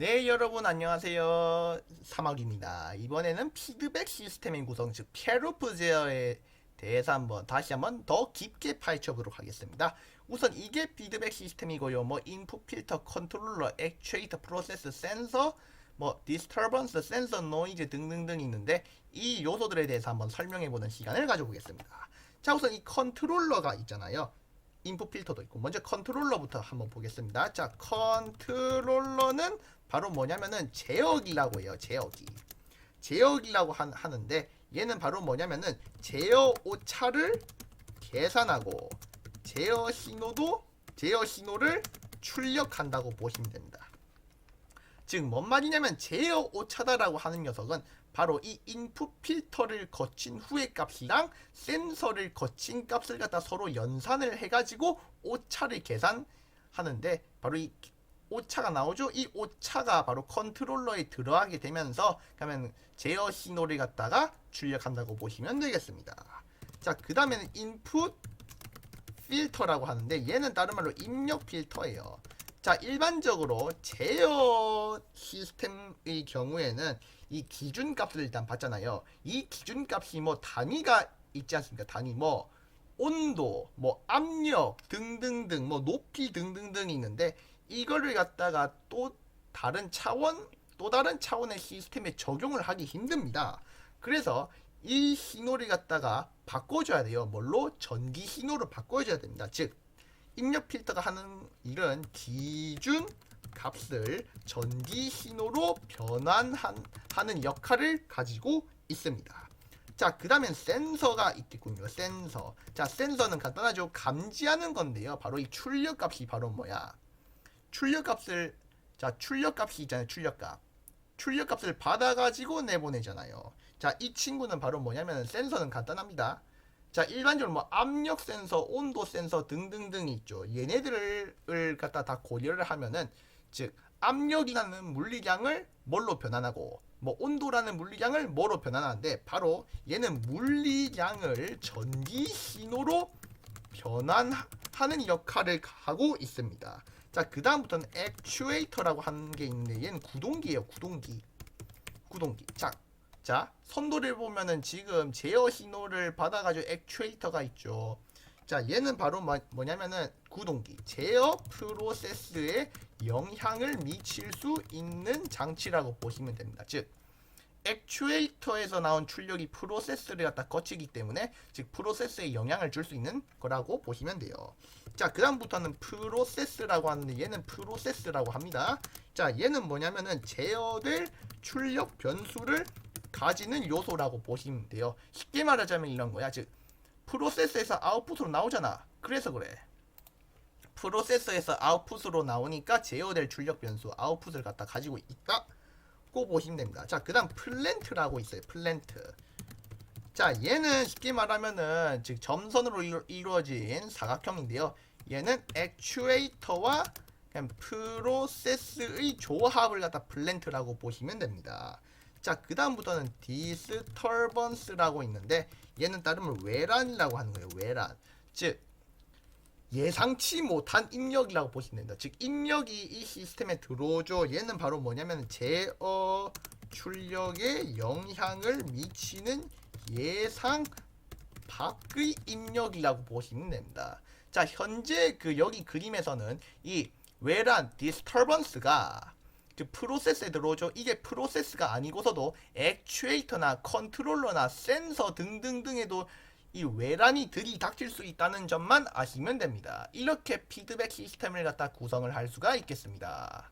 네 여러분 안녕하세요. 사막입니다. 이번에는 피드백 시스템의 구성 즉 페로프제어에 대해서 한번 다시 한번 더 깊게 파헤쳐 보도록 하겠습니다. 우선 이게 피드백 시스템이고요. 뭐 인풋 필터 컨트롤러 액추에이터 프로세스 센서 뭐 디스터번스 센서 노이즈 등등등 있는데 이 요소들에 대해서 한번 설명해 보는 시간을 가져보겠습니다. 자 우선 이 컨트롤러가 있잖아요 인풋 필터도 있고 먼저 컨트롤러부터 한번 보겠습니다. 자, 컨트롤러는 바로 뭐냐면은 제어기라고 해요. 제어기. 제어기라고 한, 하는데 얘는 바로 뭐냐면은 제어 오차를 계산하고 제어 신호도 제어 신호를 출력한다고 보시면 됩니다. 즉, 뭔 말이냐면 제어 오차다라고 하는 녀석은 바로 이 인풋 필터를 거친 후의 값이랑 센서를 거친 값을 갖다 서로 연산을 해가지고 오차를 계산하는데 바로 이 오차가 나오죠. 이 오차가 바로 컨트롤러에 들어가게 되면서 그러면 제어 신호를 갖다가 출력한다고 보시면 되겠습니다. 자, 그 다음에는 인풋 필터라고 하는데 얘는 다른 말로 입력 필터예요. 자, 일반적으로 제어 시스템의 경우에는 이 기준값을 일단 받잖아요. 이 기준값이 뭐 단위가 있지 않습니까? 단위 뭐 온도, 뭐 압력 등등등, 뭐 높이 등등등이 있는데 이거를 갖다가 또 다른 차원, 또 다른 차원의 시스템에 적용을 하기 힘듭니다. 그래서 이 신호를 갖다가 바꿔줘야 돼요. 뭘로? 전기 신호로 바꿔줘야 됩니다. 즉, 입력 필터가 하는 일은 기준 값을 전기 신호로 변환하는 역할을 가지고 있습니다. 자, 그 다음엔 센서가 있겠군요. 센서. 자, 센서는 간단하죠. 감지하는 건데요. 바로 이 출력 값이 바로 뭐야? 출력 값을, 자, 출력 값이 있잖아요. 출력 값. 출력 값을 받아가지고 내보내잖아요. 자, 이 친구는 바로 뭐냐면 센서는 간단합니다. 자, 일반적으로 뭐 압력 센서, 온도 센서 등등등이 있죠. 얘네들을 갖다 다 고려를 하면은 즉 압력이라는 물리량을 뭘로 변환하고 뭐 온도라는 물리량을 뭐로 변환하는데 바로 얘는 물리량을 전기 신호로 변환하는 역할을 하고 있습니다. 자, 그 다음부터는 액추에이터라고 하는 게 있는데 얘는 구동기예요. 구동기. 구동기. 자, 자, 선도를 보면은 지금 제어 신호를 받아가지고 액추에이터가 있죠. 자, 얘는 바로 뭐, 뭐냐면은 구동기, 제어 프로세스에 영향을 미칠 수 있는 장치라고 보시면 됩니다. 즉, 액추에이터에서 나온 출력이 프로세스를 갖다 거치기 때문에 즉 프로세스에 영향을 줄 수 있는 거라고 보시면 돼요. 자, 그 다음부터는 프로세스라고 하는데 얘는 프로세스라고 합니다. 자, 얘는 뭐냐면은 제어될 출력 변수를 가지는 요소라고 보시면 돼요. 쉽게 말하자면 이런 거야. 즉, 프로세스에서 아웃풋으로 나오잖아. 그래서 그래. 프로세서에서 아웃풋으로 나오니까 제어될 출력 변수 아웃풋을 갖다 가지고 있다고 보시면 됩니다. 자, 그다음 플랜트라고 있어요. 플랜트. 자, 얘는 쉽게 말하면은 즉 점선으로 이루, 이루어진 사각형인데요. 얘는 액추에이터와 그냥 프로세스의 조합을 갖다 플랜트라고 보시면 됩니다. 자, 그 다음부터는 디스터번스라고 있는데 얘는 다름을 외란이라고 하는 거예요. 외란. 즉 예상치 못한 입력이라고 보시면 됩니다. 즉 입력이 이 시스템에 들어오죠. 얘는 바로 뭐냐면 제어 출력에 영향을 미치는 예상 밖의 입력이라고 보시면 됩니다. 자, 현재 그 여기 그림에서는 이 외란 디스터번스가 그 프로세스에 들어오죠. 이게 프로세스가 아니고서도 액추에이터나 컨트롤러나 센서 등등등에도 이 외란이 들이닥칠 수 있다는 점만 아시면 됩니다. 이렇게 피드백 시스템을 갖다 구성을 할 수가 있겠습니다.